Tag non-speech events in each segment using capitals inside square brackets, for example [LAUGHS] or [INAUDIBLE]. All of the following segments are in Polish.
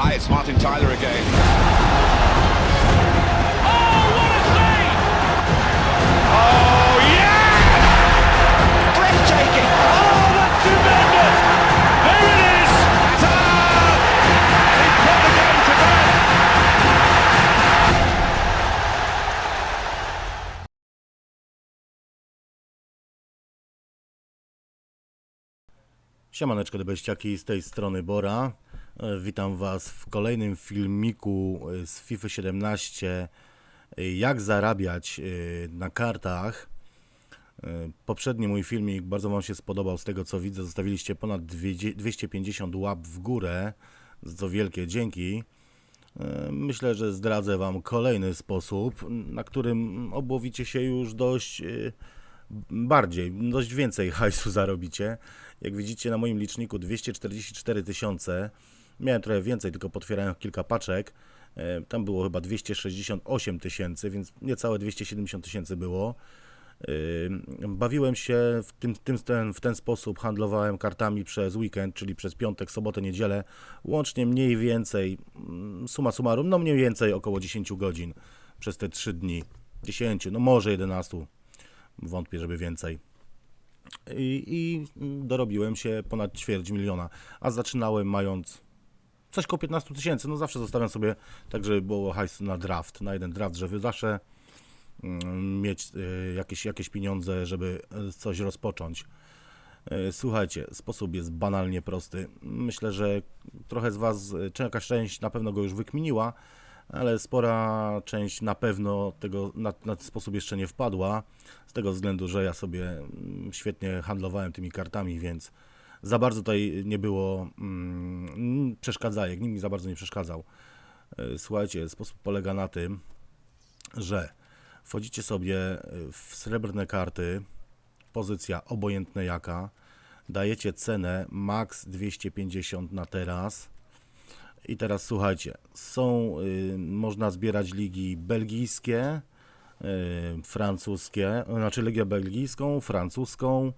Hi, it's Martin Tyler again. Oh, yeah! Breathtaking! Oh, that's tremendous! There it is! He put the game to bed. Siemaneczko z tej strony Bora. E, Witam Was w kolejnym filmiku e, z FIFA 17 e, jak zarabiać na kartach. Poprzedni mój filmik bardzo Wam się spodobał z tego co widzę. Zostawiliście ponad dwie- 250 łap w górę, co wielkie dzięki. Myślę, że zdradzę Wam kolejny sposób, na którym obłowicie się już dość bardziej, dość więcej hajsu [LAUGHS] zarobicie. Jak widzicie na moim liczniku 244 tysiące. Miałem trochę więcej, tylko potwierałem kilka paczek. E, Tam było chyba 268 tysięcy, więc niecałe 270 tysięcy było. Yy, Bawiłem się w, tym, tym, ten, w ten sposób, handlowałem kartami przez weekend, czyli przez piątek, sobotę, niedzielę, łącznie mniej więcej, mm, suma summarum, no mniej więcej około 10 godzin przez te 3 dni. 10, no może 11, wątpię, żeby więcej. I, I dorobiłem się ponad ćwierć miliona, a zaczynałem mając coś koło 15 tysięcy, no zawsze zostawiam sobie tak, żeby było hajs na draft, na jeden draft, żeby zawsze mm, mieć y, jakieś, jakieś pieniądze, żeby y, coś rozpocząć. Y, Słuchajcie, sposób jest banalnie prosty. Myślę, że trochę z Was, czy jakaś część na pewno go już wykminiła, ale spora część na pewno tego na, na ten sposób jeszcze nie wpadła. Z tego względu, że ja sobie mm, świetnie handlowałem tymi kartami, więc za bardzo tutaj nie było mm, przeszkadzajek, nikt mi za bardzo nie przeszkadzał. Y, Słuchajcie, sposób polega na tym, że wchodzicie sobie y, w srebrne karty, pozycja obojętna jaka, dajecie cenę max 250 na teraz. I teraz słuchajcie, są, y, można zbierać ligi belgijskie, y, francuskie, znaczy Ligię Belgijską, francuską,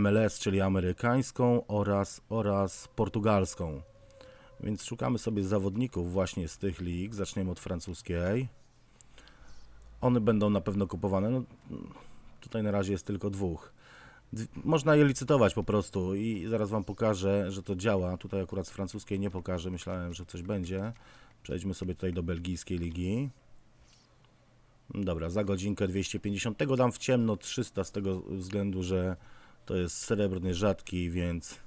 MLS, czyli amerykańską oraz, oraz portugalską. Więc szukamy sobie zawodników właśnie z tych lig. Zaczniemy od francuskiej. One będą na pewno kupowane. No, tutaj na razie jest tylko dwóch. Można je licytować po prostu i zaraz Wam pokażę, że to działa. Tutaj akurat z francuskiej nie pokażę, myślałem, że coś będzie. Przejdźmy sobie tutaj do belgijskiej ligi. Dobra, za godzinkę 250. Tego dam w ciemno 300 z tego względu, że to jest srebrny rzadki, więc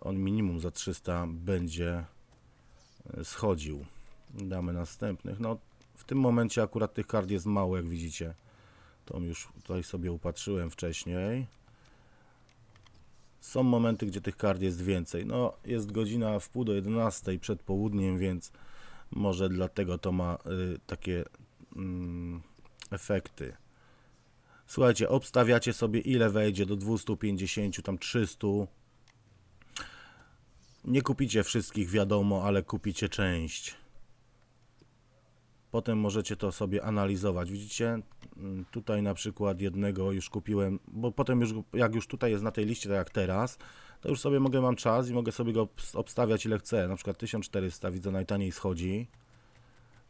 on minimum za 300 będzie e, schodził. Damy następnych. No, w tym momencie akurat tych kart jest mało, jak widzicie. To już tutaj sobie upatrzyłem wcześniej. Są momenty, gdzie tych kart jest więcej. No, jest godzina w pół do 11 przed południem, więc może dlatego to ma y, takie mm, efekty. Słuchajcie, obstawiacie sobie ile wejdzie do 250, tam 300. Nie kupicie wszystkich, wiadomo, ale kupicie część. Potem możecie to sobie analizować. Widzicie, Mm, tutaj na przykład jednego już kupiłem, bo potem już, jak już tutaj jest na tej liście, tak jak teraz, to już sobie mogę, mam czas i mogę sobie go obs- obstawiać ile chcę. Na przykład 1400 widzę najtaniej schodzi,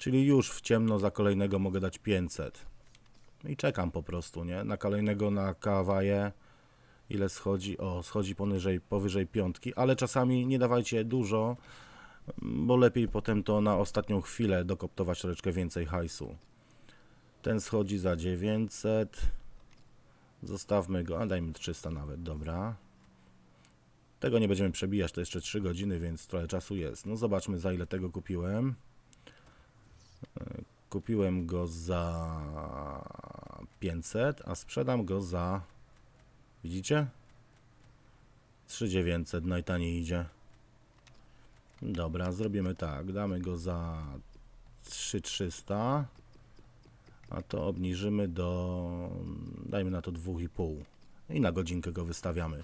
czyli już w ciemno za kolejnego mogę dać 500. I czekam po prostu, nie? Na kolejnego na kawaje ile schodzi? O, schodzi poniżej, powyżej piątki, ale czasami nie dawajcie dużo, bo lepiej potem to na ostatnią chwilę dokoptować troszeczkę więcej hajsu. Ten schodzi za 900. Zostawmy go, a dajmy 300 nawet, dobra. Tego nie będziemy przebijać, to jeszcze 3 godziny, więc trochę czasu jest. No zobaczmy za ile tego kupiłem. Kupiłem go za 500, a sprzedam go za... Widzicie? 3900 najtaniej idzie. Dobra, zrobimy tak. Damy go za 3300. A to obniżymy do, dajmy na to 2,5 i na godzinkę go wystawiamy.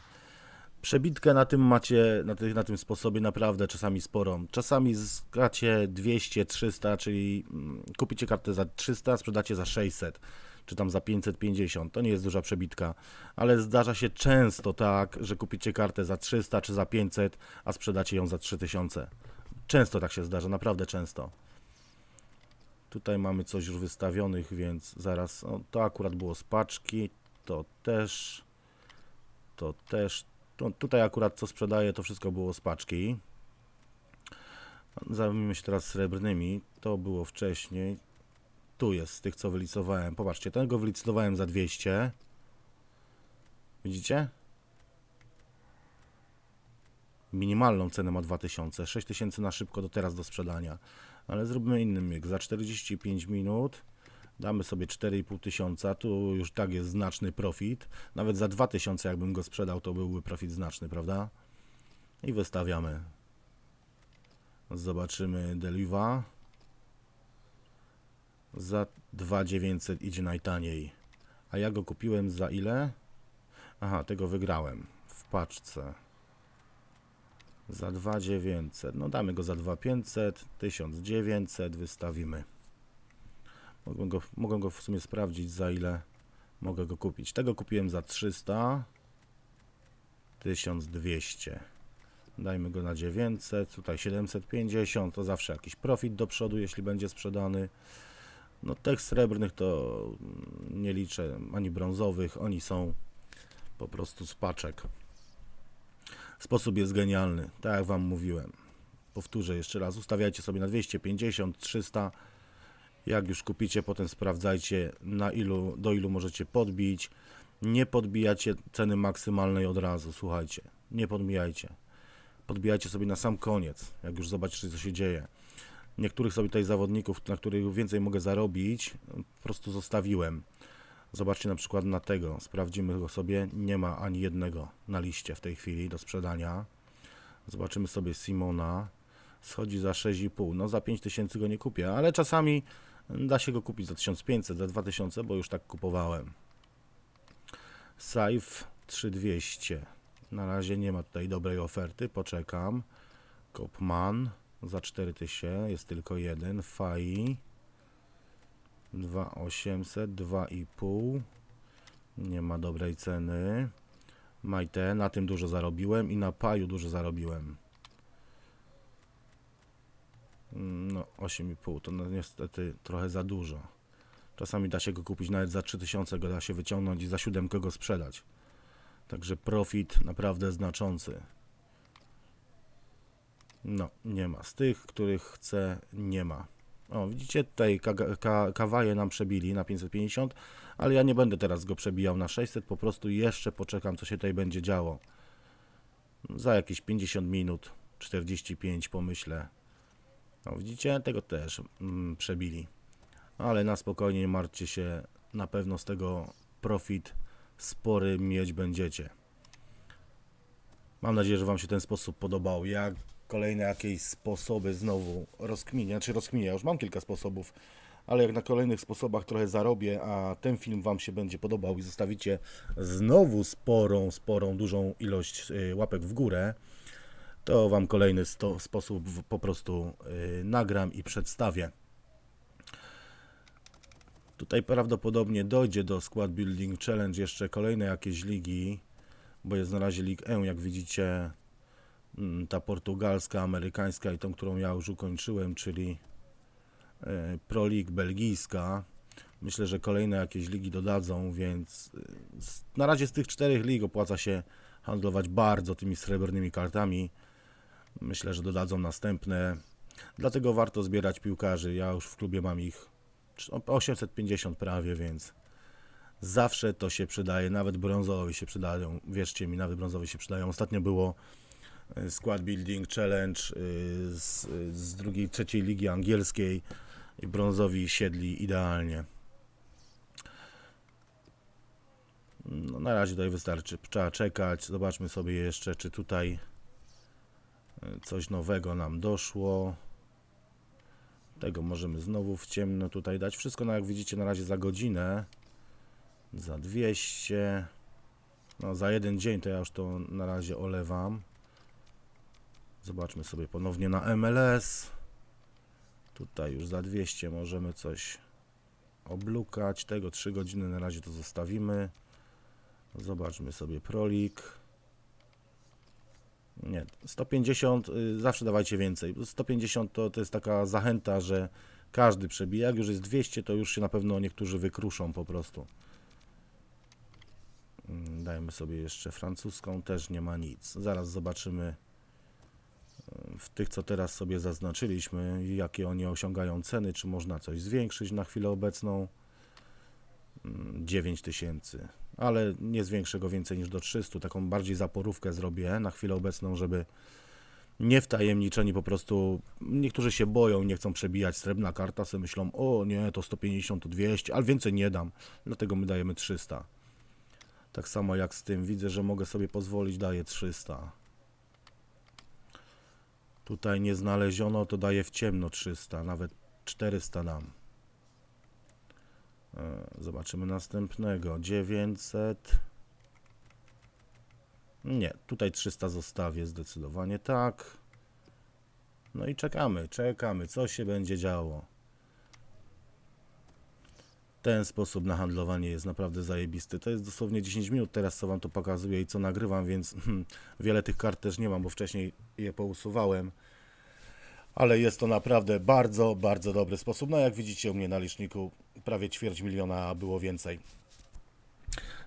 Przebitkę na tym macie, na, tych, na tym sposobie naprawdę czasami sporą. Czasami zyskacie 200, 300, czyli mm, kupicie kartę za 300, sprzedacie za 600. czy tam za 550. To nie jest duża przebitka, ale zdarza się często tak, że kupicie kartę za 300 czy za 500, a sprzedacie ją za 3000. Często tak się zdarza, naprawdę często. Tutaj mamy coś już wystawionych, więc zaraz. To akurat było z paczki. To też. To też. Tutaj akurat co sprzedaję, to wszystko było z paczki. Zajmijmy się teraz srebrnymi. To było wcześniej. Tu jest z tych, co wylicowałem. Popatrzcie, tego wylicowałem za 200. Widzicie? Minimalną cenę ma 2000. 6000 na szybko do teraz do sprzedania. Ale zróbmy inny myk. Za 45 minut damy sobie 4,5 tysiąca. Tu już tak jest znaczny profit. Nawet za 2000 jakbym go sprzedał, to byłby profit znaczny, prawda? I wystawiamy. Zobaczymy Deliva. Za 2900 idzie najtaniej. A ja go kupiłem za ile? Aha, tego wygrałem w paczce. Za 2900. No damy go za 2500, 1900 wystawimy. Mogę go, mogę go w sumie sprawdzić za ile mogę go kupić. Tego kupiłem za 300. 1200. Dajmy go na 900, tutaj 750, to zawsze jakiś profit do przodu, jeśli będzie sprzedany. No tych srebrnych to mm, nie liczę, ani brązowych, oni są po prostu z paczek. Sposób jest genialny, tak jak Wam mówiłem. Powtórzę jeszcze raz, ustawiajcie sobie na 250, 300. Jak już kupicie, potem sprawdzajcie na ilu, do ilu możecie podbić. Nie podbijacie ceny maksymalnej od razu, słuchajcie. Nie podbijajcie. Podbijajcie sobie na sam koniec, jak już zobaczycie, co się dzieje. Niektórych sobie tutaj zawodników, na których więcej mogę zarobić, po prostu zostawiłem. Zobaczcie na przykład na tego, sprawdzimy go sobie, nie ma ani jednego na liście w tej chwili do sprzedania. Zobaczymy sobie Simona, schodzi za 6,5, no za 5000 go nie kupię, ale czasami da się go kupić za 1500, za 2000, bo już tak kupowałem. Saif 3200, na razie nie ma tutaj dobrej oferty, poczekam. Kopman za 4000, jest tylko jeden, Fai 2800, 2,5 nie ma dobrej ceny. Majte, na tym dużo zarobiłem i na paju dużo zarobiłem. Mm, No, 8,5 to no niestety trochę za dużo. Czasami da się go kupić nawet za 3000, go da się wyciągnąć i za 7 go sprzedać. Także profit naprawdę znaczący. No, nie ma. Z tych, których chcę, nie ma. O, widzicie, tutaj ka- ka- kawaje nam przebili na 550, ale ja nie będę teraz go przebijał na 600, po prostu jeszcze poczekam, co się tutaj będzie działo. Za jakieś 50 minut, 45 pomyślę. No, widzicie, tego też mm, przebili. Ale na spokojnie, nie martwcie się, na pewno z tego profit spory mieć będziecie. Mam nadzieję, że Wam się ten sposób podobał. Jak kolejne jakieś sposoby znowu rozkminię, czy rozkminię, ja już mam kilka sposobów, ale jak na kolejnych sposobach trochę zarobię, a ten film Wam się będzie podobał i zostawicie znowu sporą, sporą, dużą ilość y, łapek w górę, to Wam kolejny sto, sposób po prostu y, nagram i przedstawię. Tutaj prawdopodobnie dojdzie do Squad Building Challenge jeszcze kolejne jakieś ligi, bo jest na razie League E, jak widzicie, mm, ta portugalska, amerykańska i tą, którą ja już ukończyłem, czyli e, Pro League belgijska. Myślę, że kolejne jakieś ligi dodadzą, więc z- na razie z tych czterech lig opłaca się handlować bardzo tymi srebrnymi kartami. Myślę, że dodadzą następne. Dlatego warto zbierać piłkarzy. Ja już w klubie mam ich cz- o 850 prawie, więc zawsze to się przydaje. Nawet brązowi się przydają. Wierzcie mi, nawet brązowi się przydają. Ostatnio było e, Squad Building Challenge y, z, z drugiej, trzeciej ligi angielskiej i brązowi siedli idealnie. No, na razie tutaj wystarczy. Trzeba czekać. Zobaczmy sobie jeszcze, czy tutaj y, coś nowego nam doszło. Tego możemy znowu w ciemno tutaj dać. Wszystko, no jak widzicie, na razie za godzinę. Za 200. No, za jeden dzień to ja już to na razie olewam. Zobaczmy sobie ponownie na MLS. Tutaj już za 200 możemy coś oblukać tego 3 godziny na razie to zostawimy. Zobaczmy sobie prolik. Nie, 150, y, zawsze dawajcie więcej. 150 to, to jest taka zachęta, że każdy przebija. Jak już jest 200, to już się na pewno niektórzy wykruszą po prostu. Mm, Dajmy sobie jeszcze francuską, też nie ma nic. Zaraz zobaczymy y, w tych, co teraz sobie zaznaczyliśmy, jakie oni osiągają ceny, czy można coś zwiększyć na chwilę obecną. 9 tysięcy, ale nie zwiększę go więcej niż do 300. Taką bardziej zaporówkę zrobię na chwilę obecną, żeby nie wtajemniczeni po prostu. Niektórzy się boją, nie chcą przebijać srebrna karta, sobie myślą, o nie, to 150, to 200, ale więcej nie dam. Dlatego my dajemy 300. Tak samo jak z tym, widzę, że mogę sobie pozwolić, daję 300. Tutaj nie znaleziono, to daję w ciemno 300, nawet 400 dam. E, Zobaczymy następnego. 900. Nie, tutaj 300 zostawię zdecydowanie tak. No i czekamy, czekamy, co się będzie działo. Ten sposób na handlowanie jest naprawdę zajebisty. To jest dosłownie 10 minut teraz, co wam to pokazuję i co nagrywam, więc [LAUGHS] wiele tych kart też nie mam, bo wcześniej je pousuwałem. Ale jest to naprawdę bardzo, bardzo dobry sposób. No jak widzicie u mnie na liczniku prawie ćwierć miliona, było więcej.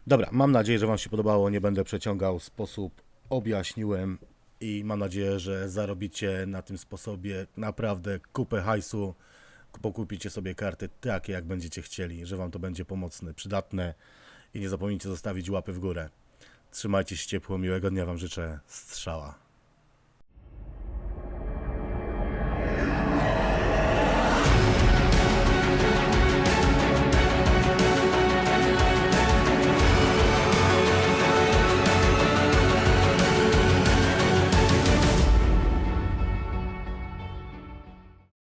Dobra, mam nadzieję, że Wam się podobało. Nie będę przeciągał. Sposób objaśniłem i mam nadzieję, że zarobicie na tym sposobie naprawdę kupę hajsu. Pokupicie sobie karty takie, jak będziecie chcieli, że Wam to będzie pomocne, przydatne i nie zapomnijcie zostawić łapy w górę. Trzymajcie się ciepło, miłego dnia Wam życzę. Strzała.